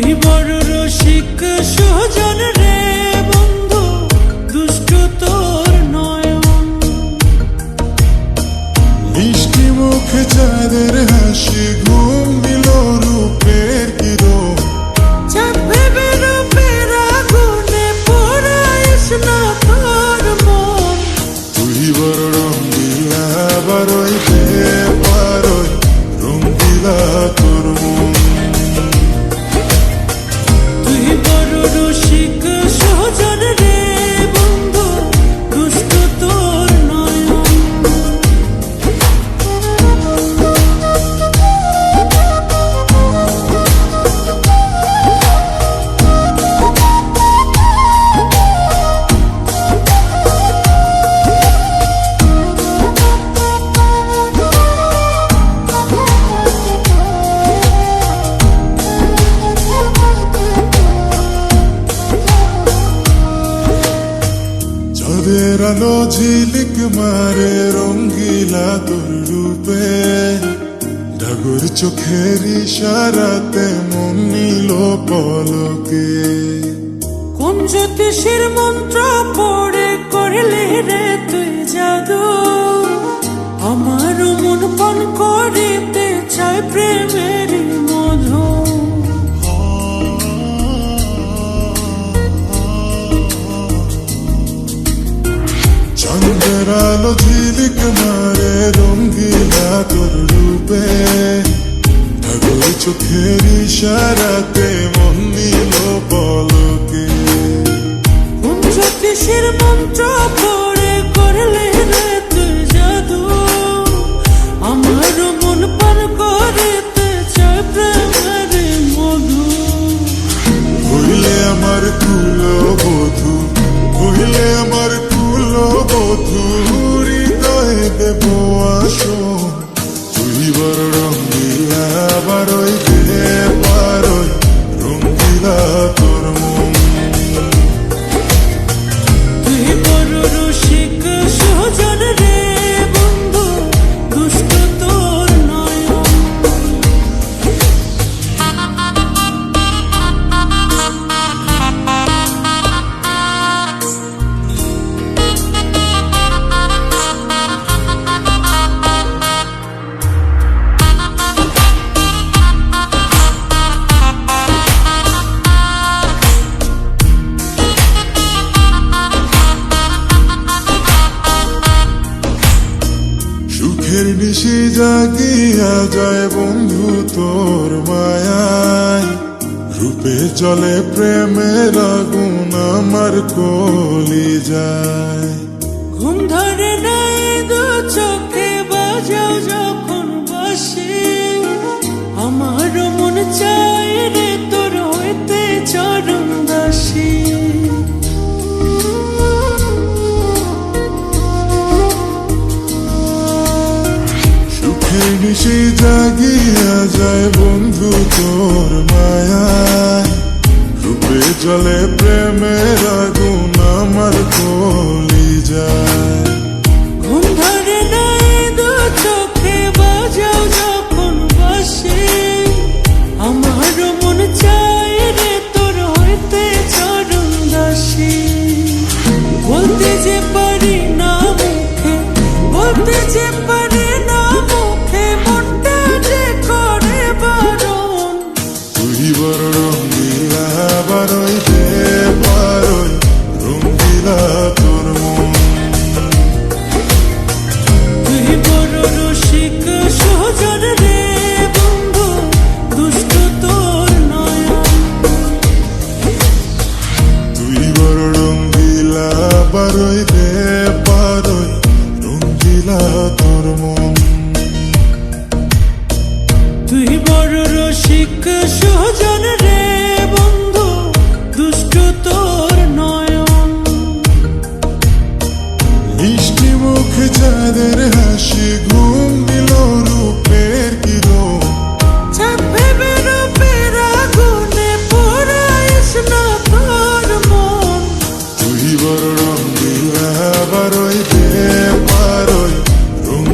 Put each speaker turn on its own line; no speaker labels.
তুই বড় রসিক সহজন রে বন্ধু দুষ্ট তোর নয়ন।
মিষ্টি মুখে চাঁদের হাসি আলো ঝিলিক মারে রঙ্গিলা তোর রূপে ডাগর চোখের ইশারাতে মন নিল পলকে।
কোন জ্যোতিষীর মন্ত্র পড়ে করলে রে তুই জাদু? আমার মন পণ করিতে চাই প্রেমের মধু।
চন্দ্রের আলো ঝিলিক মারে রঙ্গিলা তোর রূপে ঠাকুর চোখের ইশারাতে মন নিল পলকে
মন্ত্র জ্যোতিষীর মন্ত্র
বারই দে নিশি জাগিয়া যায় বন্ধু তোর মায়ায়। রূপে জলে প্রেমের আগুন আমার কলি যায়।
ঘুম ধরে নাই দু চোখে, বাজাও যখন বাসি। আমার মন চাই রে
সুখের জাগিয়া যায় বন্ধু তোর মায়ায়। রূপে জলে প্রেমের আগুন আমার কলি যায়।
ঘুম চোখে বাজাও যখন বাসি। আমার মন চাই রে তোর হইতে বলতে যে পারি না মুখে, বলতে যে পারি
রইতে পারই। রঙ্গিলা তোর মন।
তুই বড় রসিক সহজন রে বন্ধু দুষ্ট তোর নয়ন।
মিষ্টি মুখ চাঁদের রঙ দিলা বারোই
দে পারোই রঙ